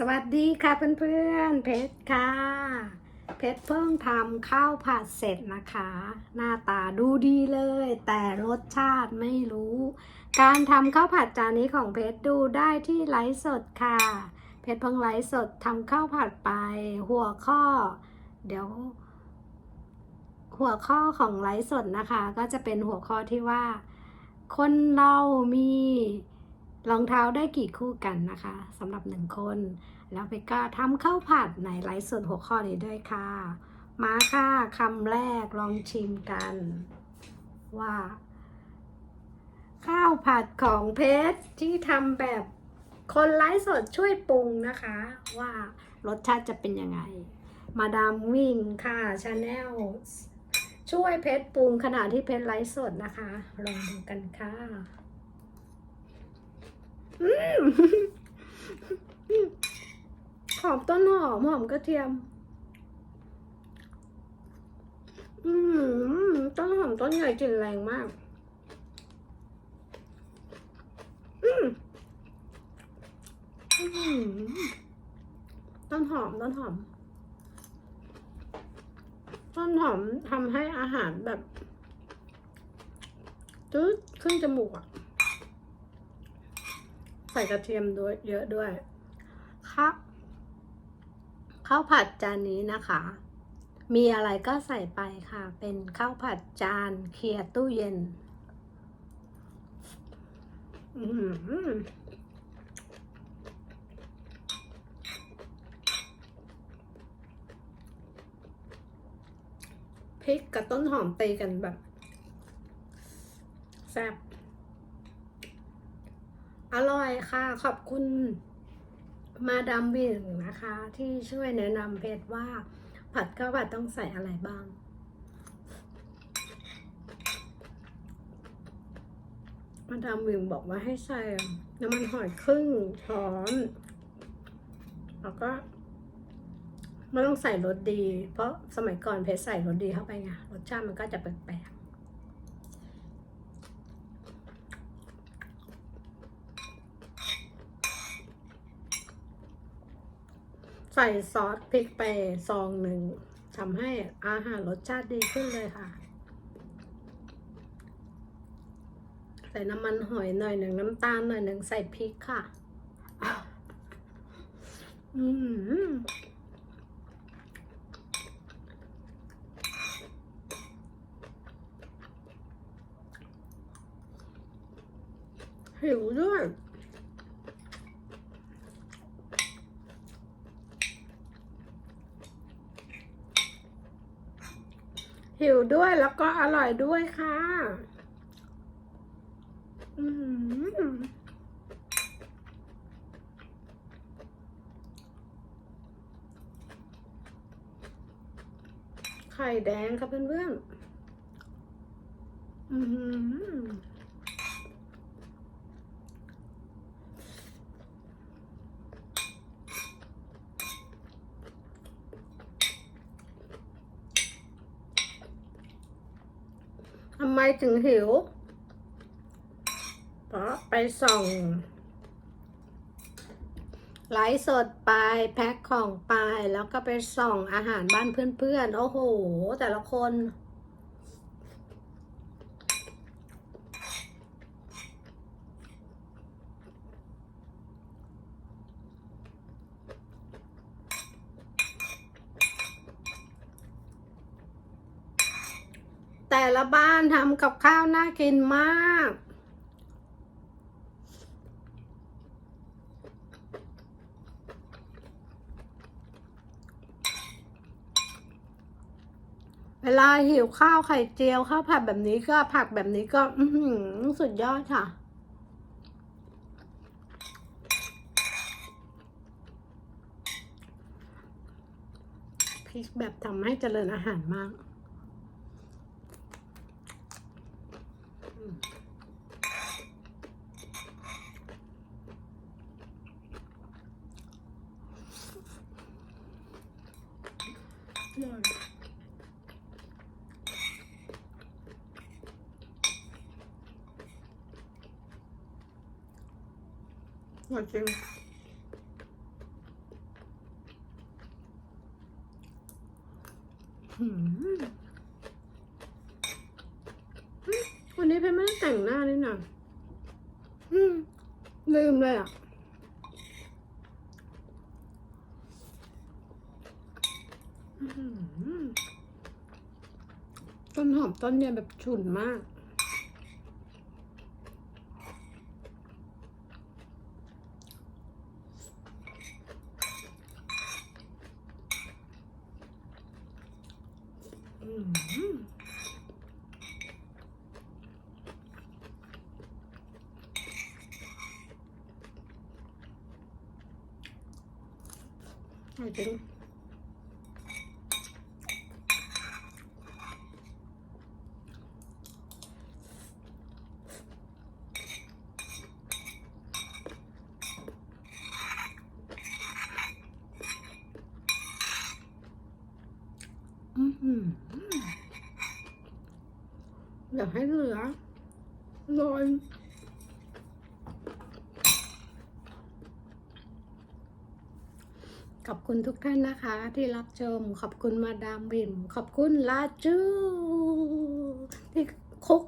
สวัสดีค่ะเพื่อนๆเพชรค่ะ เพชรเพิ่งทำข้าวผัดเสร็จนะคะ หน้าตาดูดีเลย แต่รสชาติไม่รู้ การทำข้าวผัดจานนี้ของเพชรดูได้ที่ไลฟ์สดค่ะ เพชรเพิ่งไลฟ์สดทำข้าวผัดไป หัวข้อ เดี๋ยว หัวข้อของไลฟ์สดนะคะ ก็จะเป็นหัวข้อที่ว่า คนเรามี รองเท้าได้กี่คู่กันนะคะสำหรับหนึ่งคน แล้วเพชรก็ทำข้าวผัดในไลฟ์สดหัวข้อนี้ด้วยค่ะ มาค่ะคำแรกลองชิมกัน ว่า ข้าวผัดของเพชรที่ทำแบบคนไลฟ์สดช่วยปรุงนะคะ ว่ารสชาติจะเป็นยังไง มาดามวิ่งค่ะชาแนลช่วยเพชรปรุงขณะที่เพชรไลฟ์สดนะคะ ลองดูกันค่ะ หอมต้นหอมหอมกระเทียม อืมต้นหอมต้นใหญ่กลิ่นแรงมาก อืมต้นหอมต้นหอม ต้นหอมทำให้อาหารแบบจืดขึ้นจมูกอะ ส่กระเทียมด้วยเยอะด้วยครับข้าวผัดจานนี้นะคะ มีอะไรก็ใส่ไปค่ะ เป็นข้าวผัดจานเคลียร์ตู้เย็นพริกกับต้นหอมตีกันแบบแซ่บ อร่อยค่ะ ขอบคุณมาดามวิงนะคะ ที่ช่วยแนะนำเพจว่า ผัดข้าวผัดต้องใส่อะไรบ้าง มาดามวิงบอกว่าให้ใส่น้ำมันหอยครึ่งช้อน แล้วก็ไม่ต้องใส่รสดี เพราะสมัยก่อนเพชรใส่รสดีเข้าไปไงรสชาติมันก็จะแปลก ใส่ซอสพริกไปซองหนึ่งทำให้อาหารรสชาติดีขึ้นเลยค่ะ ใส่น้ำมันหอยหน่อยหนึ่งน้ำตาลหน่อยหนึ่งใส่พริกค่ะ อืมหิวด้วย หิวด้วยแล้วก็อร่อยด้วยค่ะ อืมไข่แดงครับเพื่อนๆอืม ไมถึงหิว เพราะไปส่องไลฟ์สดไปแพ็คของไปแล้วก็ไปส่องอาหารบ้านเพื่อนๆ โอ้โห แต่ละคน แต่ละบ้านทำกับข้าวน่ากินมาก เวลาหิวข้าวไข่เจียวข้าวผัดแบบนี้ก็ผักแบบนี้ก็สุดยอดค่ะพริกแบบทำให้เจริญอาหารมาก อร่จริงวันนี้เพชไม่ได้แต่งหน้านี่นะลืมเลยอะ ต้นหอมต้นเย็นแบบฉุนมาก อืมอร่อยจริง อือหืออยากให้เหลือโรยขอบคุณทุกท่านนะคะ ที่รับชม ขอบคุณมาดามบิมขอบคุณลาจูที่คุก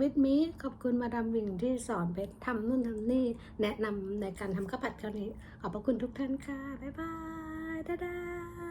วิดมีขอบคุณมาดามบิมที่สอนเพชรทำนู่นทำนี่ แนะนำในการทำข้าวผัดคราวนี้ ขอบพระคุณทุกท่านค่ะ บ๊ายบายดาดา